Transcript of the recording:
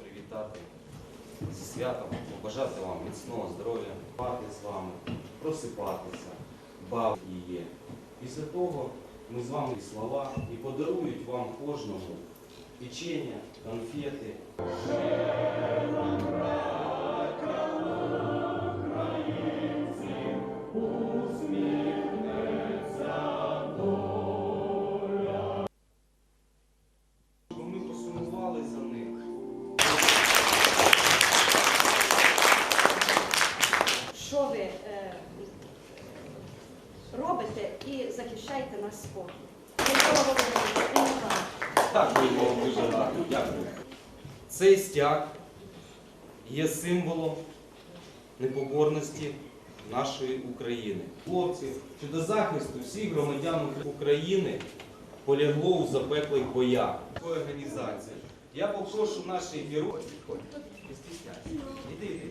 Привітати зі святом, побажати вам міцного здоров'я, спати з вами, просипатися, бавити її. Після того ми з вами слова і подарують вам кожному печення, конфети. Робите і захищаєте наш спокій. Так, дуже гарно. Дякую. Цей стяг є символом непоборності нашої України. Хлопці, що до захисту всіх громадян України полягло у запеклих боях. Такої. Я попрошу наших героїв. Іди, іди.